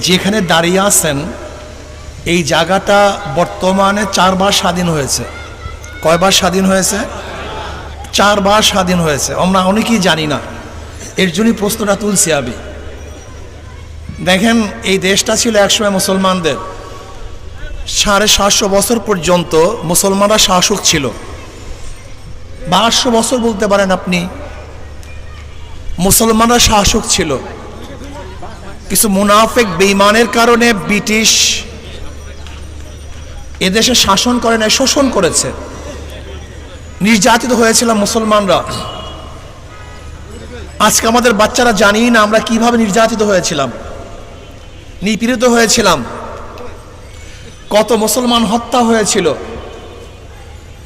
যেখানে দাঁড়িয়ে আছেন, এই জায়গাটা বর্তমানে চারবার স্বাধীন হয়েছে। কয়বার স্বাধীন হয়েছে? চারবার স্বাধীন হয়েছে। আমরা অনেকেই জানি না। এর জন্যই প্রশ্নটা তুলছি আমি। দেখেন, এই দেশটা ছিল একসময় মুসলমানদের। সাড়ে সাতশো বছর পর্যন্ত মুসলমানরা শাসক ছিল। বারোশো বছর বলতে পারেন আপনি। মুসলমানরা শাসক ছিল। কিছু মুনাফেক বেইমানের কারণে ব্রিটিশ এদেশে শাসন করে নাই, শোষণ করেছে। নির্যাতিত হয়েছিলাম মুসলমানরা। আজকে আমাদের বাচ্চারা জানি না আমরা কীভাবে নির্যাতিত হয়েছিলাম। নিপীড়িত হয়েছিলাম। কত মুসলমান হত্যা হয়েছিল।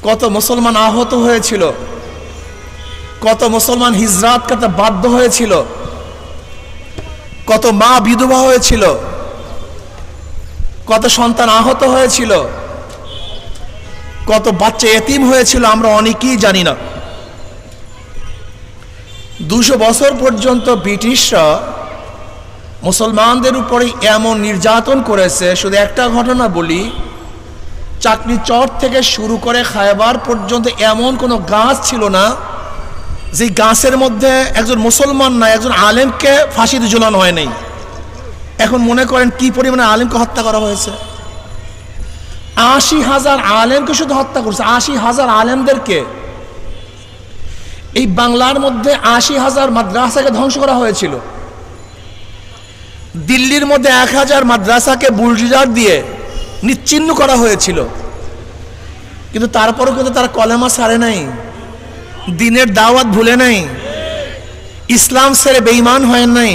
কত মুসলমান আহত হয়েছিল। কত মুসলমান হিজরাত করতে বাধ্য হয়েছিল। কত মা বিধবা হয়েছিল, কত সন্তান আহত হয়েছিল, কত বাচ্চা এতিম হয়েছিল আমরা অনেকেই জানি না। দুশো বছর পর্যন্ত ব্রিটিশরা মুসলমানদের উপরে এমন নির্যাতন করেছে, শুধু একটা ঘটনা বলি চাকরি চর থেকে শুরু করে খায়বার পর্যন্ত এমন কোনো গাছ ছিল না যে গাছের মধ্যে একজন মুসলমান না একজন আলেমকে ফাঁসিতে ঝুলানো হয় নাই। এখন মনে করেন কি পরিমাণে আলেমকে হত্যা করা হয়েছে। আশি হাজার আলেমকে শুধু হত্যা করছে, আশি হাজার আলেমদেরকে। এই বাংলার মধ্যে আশি হাজার মাদ্রাসাকে ধ্বংস করা হয়েছিল। দিল্লির মধ্যে এক হাজার মাদ্রাসাকে বুলডোজার দিয়ে নিচ্ছিন্ন করা হয়েছিল। কিন্তু তারপরেও কিন্তু তারা কলেমা সারে নাই। দিনের দাওয়াত ভুলে নাই। ইসলাম সেরে বেঈমান হয় নাই।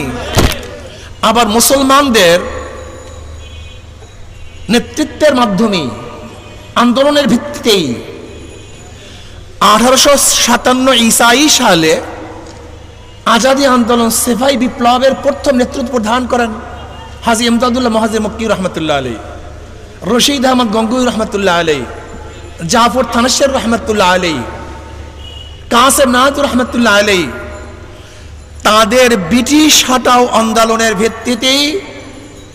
আবার মুসলমানদের নেতৃত্বের মাধ্যমে আন্দোলনের ভিত্তিতেই আঠারোশো সাতান্ন ইসাই সালে আজাদি আন্দোলন সেফাই বিপ্লবের প্রথম নেতৃত্ব প্রদান করেন হাজি ইমদাদুল্লাহ মহাজির মক্কি রহমতুল্লাহ আলী রশিদ আহমদ গঙ্গুই রহমতুল্লাহ আলী জাফর থানেশ্বর রহমতুল্লাহ আলী কাসেম নাজুর রহমতুল্লাহ আলী তাদের ব্রিটিশ হটাও আন্দোলনের ভিত্তিতেই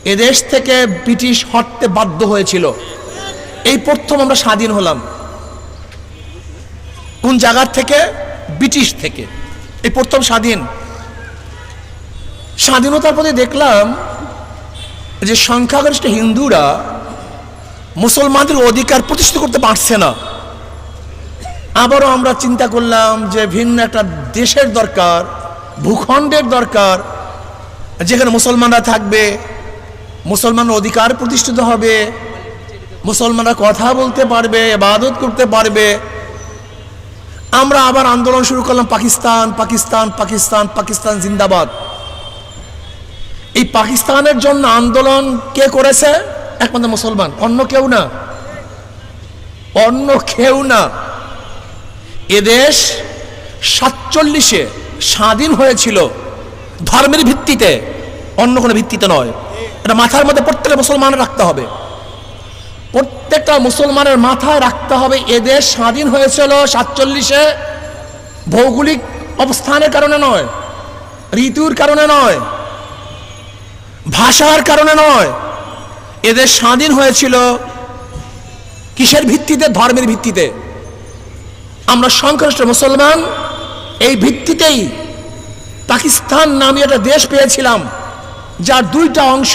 এদেশ থেকে ব্রিটিশ হটতে বাধ্য হয়েছিল। এই প্রথম আমরা স্বাধীন হলাম। কোন জায়গার থেকে? ব্রিটিশ থেকে। এই প্রথম স্বাধীন। স্বাধীনতার প্রতি দেখলাম যে সংখ্যাগরিষ্ঠ হিন্দুরা মুসলমানদের অধিকার প্রতিষ্ঠিত করতে পারছে না। আবারও আমরা চিন্তা করলাম যে ভিন্ন একটা দেশের দরকার, ভূখণ্ডের দরকার, যেখানে মুসলমানরা থাকবে, মুসলমানের অধিকার প্রতিষ্ঠিত হবে, মুসলমানরা কথা বলতে পারবে, ইবাদত করতে পারবে। আমরা আবার আন্দোলন শুরু করলাম পাকিস্তান পাকিস্তান পাকিস্তান পাকিস্তান জিন্দাবাদ। এই পাকিস্তানের জন্য আন্দোলন কে করেছে? একমাত্র মুসলমান, অন্য কেউ না। অন্য কেউ না। এদেশ সাতচল্লিশে স্বাধীন হয়েছিল ধর্মের ভিত্তিতে, অন্য কোনো ভিত্তিতে নয়। এটা মাথার মধ্যে প্রত্যেকটা মুসলমান রাখতে হবে। প্রত্যেকটা মুসলমানের মাথায় রাখতে হবে এদেশ স্বাধীন হয়েছিল সাতচল্লিশে ভৌগোলিক অবস্থানের কারণে নয়, ঋতুর কারণে নয়, ভাষার কারণে নয়। এদের স্বাধীন হয়েছিল কিসের ভিত্তিতে? ধর্মের ভিত্তিতে। আমরা সংখ্যাগরিষ্ঠ মুসলমান, এই ভিত্তিতেই পাকিস্তান নামে একটা দেশ পেয়েছিলাম, যার দুইটা অংশ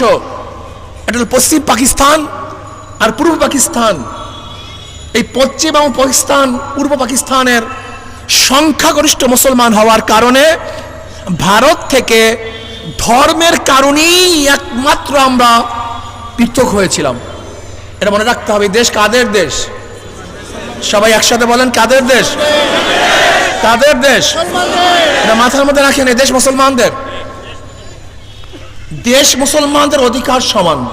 একটা পশ্চিম পাকিস্তান আর পূর্ব পাকিস্তান। এই পশ্চিম এবং পাকিস্তান, পূর্ব পাকিস্তানের সংখ্যাগরিষ্ঠ মুসলমান হওয়ার কারণে ভারত থেকে ধর্মের কারণেই একমাত্র আমরা পৃথক হয়েছিলাম। এটা মনে রাখতে হবে দেশ কাদের দেশ? সবাই একসাথে বলেন, কাদের দেশ? কাদের দেশ? মাথার মধ্যে রাখেন, এই দেশ মুসলমানদের। দেশ মুসলমানদের অধিকার সমান।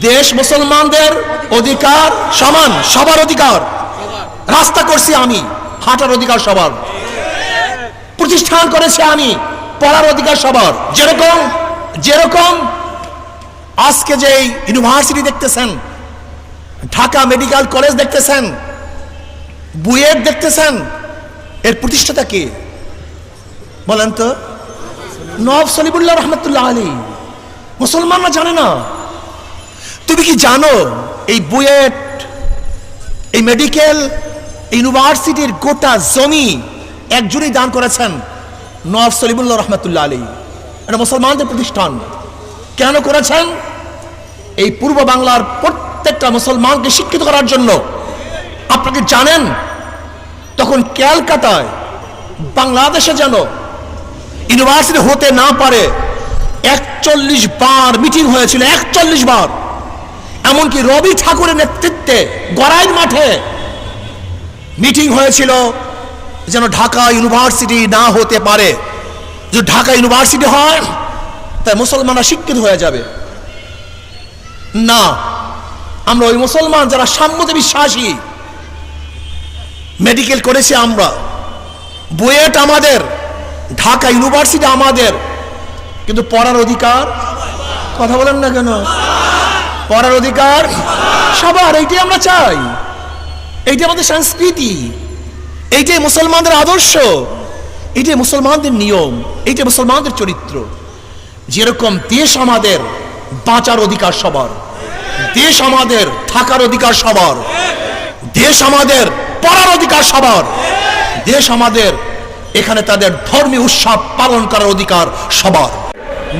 দেশ মুসলমানদের অধিকার সমান, সবার অধিকার। রাস্তা করছি আমি, হাঁটার অধিকার সবার। প্রতিষ্ঠান করেছি আমি, পড়ার অধিকার সবার। যেরকম যেরকম আজকে যে ইউনিভার্সিটি দেখতেছেন ঢাকা মেডিকেল কলেজ দেখতেছেন? বুয়েট দেখতেছেন? এর প্রতিষ্ঠাতা কে? বলেন তো। নব সলিবুল্লাহ রহমতুল্লাহ আলী মুসলমানরা জানে না। তুমি কি জানো এই বুয়েট, এই মেডিকেল ইউনিভার্সিটির গোটা জমি একজনই দান করেছেন নব সলিমুল্লাহ রহমতুল্লাহ আলী এটা মুসলমানদের প্রতিষ্ঠান। কেন করেছেন? এই পূর্ব বাংলার প্রত্যেকটা মুসলমানকে শিক্ষিত করার জন্য। আপনাকে জানেন, তখন ক্যালকাটায় বাংলাদেশে যেন ইউনিভার্সিটি হতে না পারে, একচল্লিশ বার মিটিং হয়েছিল, একচল্লিশ বার। এমনকি রবি ঠাকুরের নেতৃত্বে গড়াইল মাঠে মিটিং হয়েছিল যেন ঢাকা ইউনিভার্সিটি না হতে পারে। যদি ঢাকা ইউনিভার্সিটি হয়, তাই মুসলমানরা শিক্ষিত হয়ে যাবে। না আমরা ওই মুসলমান যারা সাম্যতে বিশ্বাসী। মেডিকেল করেছি আমরা। বুয়েট আমাদের, ঢাকা ইউনিভার্সিটি আমাদের। কিন্তু পড়ার অধিকার, কথা বলেন না কেন? পড়ার অধিকার সবার, এইটাই আমরা চাই। এইটাই আমাদের সংস্কৃতি। এইটাই মুসলমানদের আদর্শ। এইটাই মুসলমানদের নিয়ম। এইটাই মুসলমানদের চরিত্র। যেরকম দেশ আমাদের, বাঁচার অধিকার সবার। দেশ আমাদের থাকার অধিকার সবার। দেশ আমাদের পড়ার অধিকার সবার। দেশ আমাদের এখানে তাদের ধর্মীয় উৎসব পালন করার অধিকার সবার।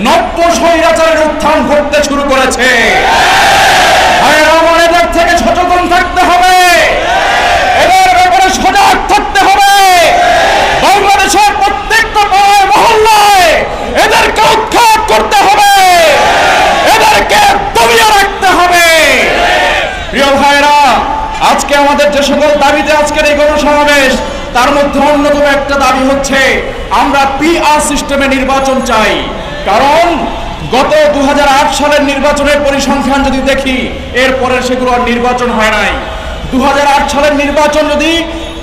নব্য উত্থান ঘটতে শুরু করেছে। ছোট থাকতে হবে এদের ব্যাপারে সজাগ থাকতে হবে বাংলাদেশের প্রত্যেকটা পাড়ায় মহল্লায় এদেরকে উৎখাত করতে হবে এদেরকে দমিয়ে রাখতে হবে প্রিয় ভাইরা আজকে আমাদের যে সকল দাবিতে আজকের এই গণসমাবেশ তার মধ্যে অন্যতম একটা দাবি হচ্ছে, আমরা পিআর সিস্টেমে নির্বাচন চাই। কারণ গত দু সালের নির্বাচনের পরিসংখ্যান যদি দেখি, এরপরে সেগুলো আর নির্বাচন হয় নাই। দু সালের নির্বাচন যদি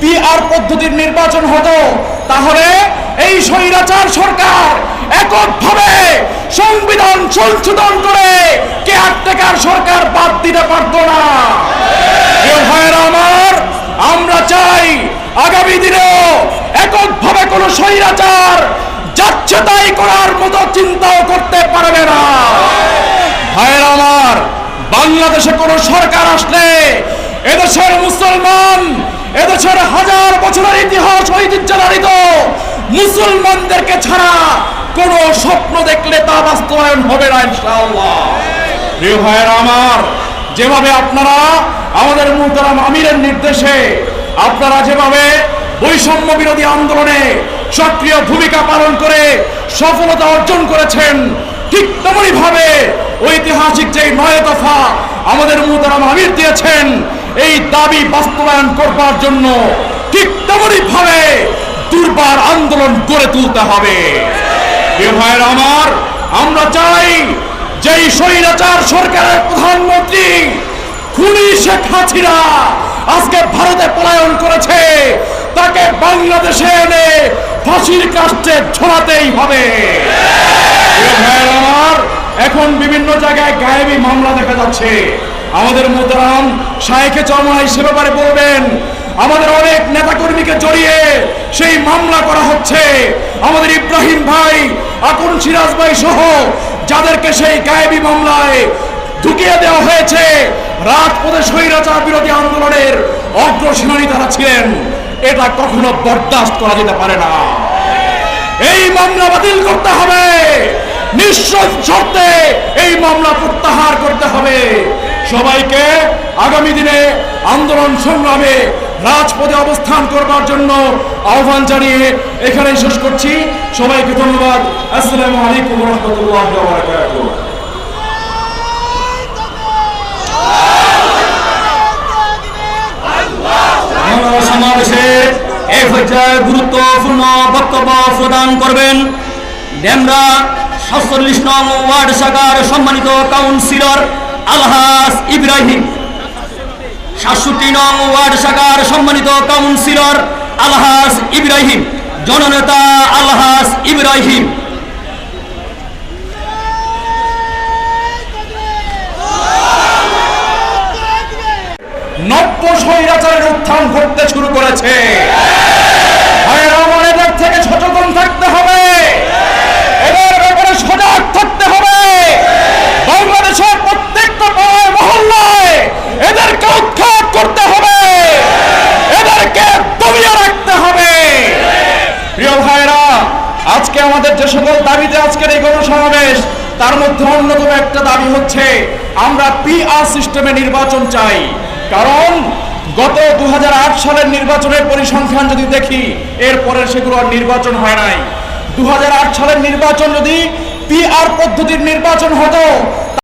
পিআর পদ্ধতির নির্বাচন হতো, তাহলে এই স্বৈরাচার সরকার এককভাবে সংবিধান সংশোধন করে কেয়ারটেকার সরকার বাদ দিতে পারতো না আমার, আমরা চাই আগামী দিনেও এককভাবে কোন স্বৈরাচার যাচ্ছে তাই করার মতো চিন্তাও করতে পারবে না। ভাইয়েরা আমার, বাংলাদেশে কোন সরকার আসলে এদেশের মুসলমান, এদেশের হাজার বছরের ইতিহাস ঐতিহ্য ধারিত মুসলমানদেরকে ছাড়া কোন স্বপ্ন দেখলে তা বাস্তবায়ন হবে না ইনশাআল্লাহ। প্রিয় ভাইয়েরা আমার, যেভাবে আপনারা আমাদের মুহতারাম আমিরের নির্দেশে আপনারা যেভাবে বৈষম্য বিরোধী আন্দোলনে সক্রিয় ভূমিকা পালন করে সফলতা অর্জন করেছেন ঠিক তেমনই ভাবে ঐতিহাসিক যে নয় দফা আমাদের মুহতারাম আমির দিয়েছেন, এই দাবি বাস্তবায়ন করবার জন্য ঠিক তেমনই ভাবে দুর্বার আন্দোলন গড়ে তুলতে হবে। ভাইয়ের আমার, আমরা চাই যেই স্বৈরাচার সরকারের প্রধানমন্ত্রী খুনি শেখ হাসিনা আজকে ভারতে পলায়ন করেছে তাকে বাংলাদেশে এনে ফাঁসির কাস্টে ঝোলাতেই হবে। এখন বিভিন্ন জায়গায় গায়েবী মামলা দেখা যাচ্ছে। আমাদের মোতারাম শাহেখে চরমাই সে ব্যাপারে বলবেন, আমাদের অনেক নেতাকর্মীকে জড়িয়ে সেই মামলা করা হচ্ছে। আমাদের ইব্রাহিম ভাই আকুন সিরাজ ভাই সহ যাদেরকে সেই গায়েবী মামলায় ঢুকিয়ে দেওয়া হয়েছে, রাজপথে স্বৈরাচার বিরোধী আন্দোলনের অগ্রসেনানী তারা ছিলেন। এটা কখনো বরদাস্ত করা যেতে পারে না। এই মামলা বাতিল করতে হবে। নিঃশ্বাস শর্তে এই মামলা প্রত্যাহার করতে হবে। সবাইকে আগামী দিনে আন্দোলন সংগ্রামে রাজপথে অবস্থান করবার জন্য আহ্বান জানিয়ে এখানেই শেষ করছি। সবাইকে ধন্যবাদ। আসসালামু আলাইকুম রহমতুল্লাহ বারাকাতুহু এই পর্যায়ে গুরুত্বপূর্ণ বক্তব্য প্রদান করবেন ডেমরা সাতচল্লিশ নং ওয়ার্ড শাখার সম্মানিত কাউন্সিলর আলহাস ইব্রাহিম। সাতষট্টি নং ওয়ার্ড শাখার সম্মানিত কাউন্সিলর আলহাস ইব্রাহিম। জননেতা আলহাস ইব্রাহিম। নব্য স্বৈরাচারের উত্থান ঘটতে শুরু করেছে ভাইয়েরা আমার এদের থেকে সচেতন থাকতে হবে এদের ব্যাপারে সজাগ থাকতে হবে আমাদের যে সকল দাবিতে আজকের এই গণসমাবেশ, তার মধ্যে অন্যতম একটা দাবি হচ্ছে, আমরা পিআর সিস্টেমে নির্বাচন চাই। কারণ গত দু হাজার আট সালের নির্বাচনের পরিসংখ্যান যদি দেখি, এরপরে সেগুলো আর নির্বাচন হয় নাই। দু হাজার আট সালের নির্বাচন যদি পিআর পদ্ধতির নির্বাচন হতো